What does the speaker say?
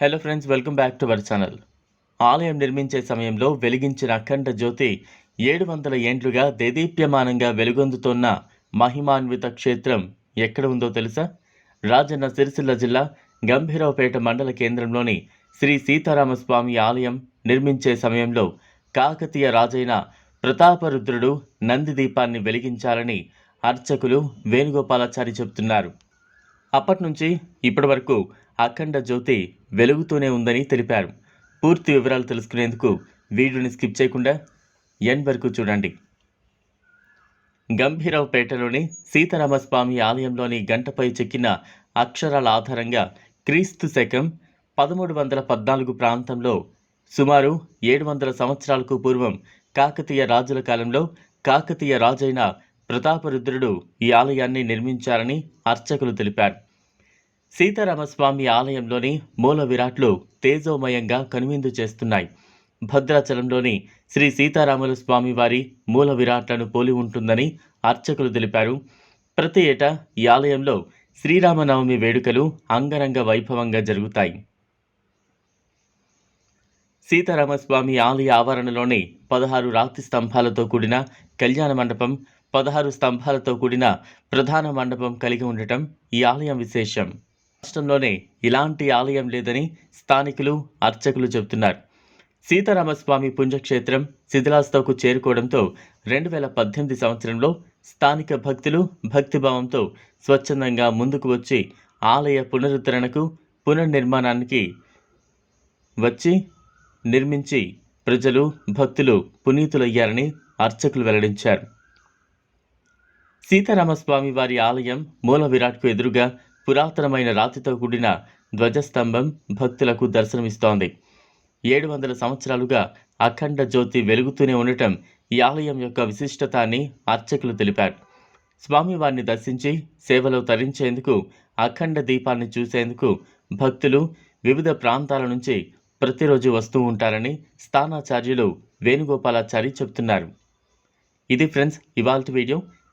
Hello friends welcome back to our channel ఆలయం నిర్మించే సమయంలో వెలిగించిన అఖండ జ్యోతి ఏడు వందల ఏండ్లుగా దేదీప్యమానంగా వెలుగొందుతున్న మహిమాన్విత క్షేత్రం ఎక్కడ ఉందో తెలుసా? రాజన్న సిరిసిల్ల జిల్లా గంభీరావుపేట మండల కేంద్రంలోని శ్రీ సీతారామస్వామి ఆలయం నిర్మించే సమయంలో కాకతీయ రాజైన ప్రతాపరుద్రుడు నంది దీపాన్ని వెలిగించాలని అర్చకులు వేణుగోపాలాచారి చెబుతున్నారు. అప్పటి నుంచి ఇప్పటి వరకు అఖండ జ్యోతి వెలుగుతూనే ఉందని తెలిపారు. పూర్తి వివరాలు తెలుసుకునేందుకు వీడియోని స్కిప్ చేయకుండా ఎన్ వరకు చూడండి. గంభీరావుపేటలోని సీతారామస్వామి ఆలయంలోని గంటపై చెక్కిన అక్షరాల ఆధారంగా క్రీస్తు శకం పదమూడు వందల పద్నాలుగు ప్రాంతంలో సుమారు ఏడు వందల సంవత్సరాలకు పూర్వం కాకతీయ రాజుల కాలంలో కాకతీయ రాజైన ప్రతాపరుద్రుడు ఈ ఆలయాన్ని నిర్మించారని అర్చకులు తెలిపారు. సీతారామస్వామి ఆలయంలోని మూల విరాట్లు తేజోమయంగా కనువిందు చేస్తున్నాయి. భద్రాచలంలోని శ్రీ సీతారాముల స్వామి వారి మూల విరాట్లను పోలి ఉంటుందని అర్చకులు తెలిపారు. ప్రతి ఏటా ఈ ఆలయంలో శ్రీరామనవమి వేడుకలు అంగరంగ వైభవంగా జరుగుతాయి. సీతారామస్వామి ఆలయ ఆవరణలోని పదహారు రాతి స్తంభాలతో కూడిన కళ్యాణ మండపం పదహారు స్తంభాలతో కూడిన ప్రధాన మండపం కలిగి ఉండటం ఈ ఆలయం విశేషం. రాష్ట్రంలోనే ఇలాంటి ఆలయం లేదని స్థానికులు అర్చకులు చెబుతున్నారు. సీతారామస్వామి పుణ్యక్షేత్రం శిథిలాస్తోకు చేరుకోవడంతో రెండు వేల పద్దెనిమిది సంవత్సరంలో స్థానిక భక్తులు భక్తిభావంతో స్వచ్ఛందంగా ముందుకు వచ్చి ఆలయ పునరుద్ధరణకు పునర్నిర్మాణానికి వచ్చి నిర్మించి ప్రజలు భక్తులు పునీతులయ్యారని అర్చకులు వెల్లడించారు. సీతారామస్వామి వారి ఆలయం మూల విరాట్కు ఎదురుగా పురాతనమైన రాతితో కూడిన ధ్వజస్తంభం భక్తులకు దర్శనమిస్తోంది. ఏడు వందల సంవత్సరాలుగా అఖండ జ్యోతి వెలుగుతూనే ఉండటం ఈ ఆలయం యొక్క విశిష్టత అని అర్చకులు తెలిపారు. స్వామివారిని దర్శించి సేవలో తరించేందుకు అఖండ దీపాన్ని చూసేందుకు భక్తులు వివిధ ప్రాంతాల నుంచి ప్రతిరోజు వస్తూ ఉంటారని స్థానాచార్యులు వేణుగోపాలాచారి చెబుతున్నారు. ఇది ఫ్రెండ్స్ ఇవాళ వీడియో.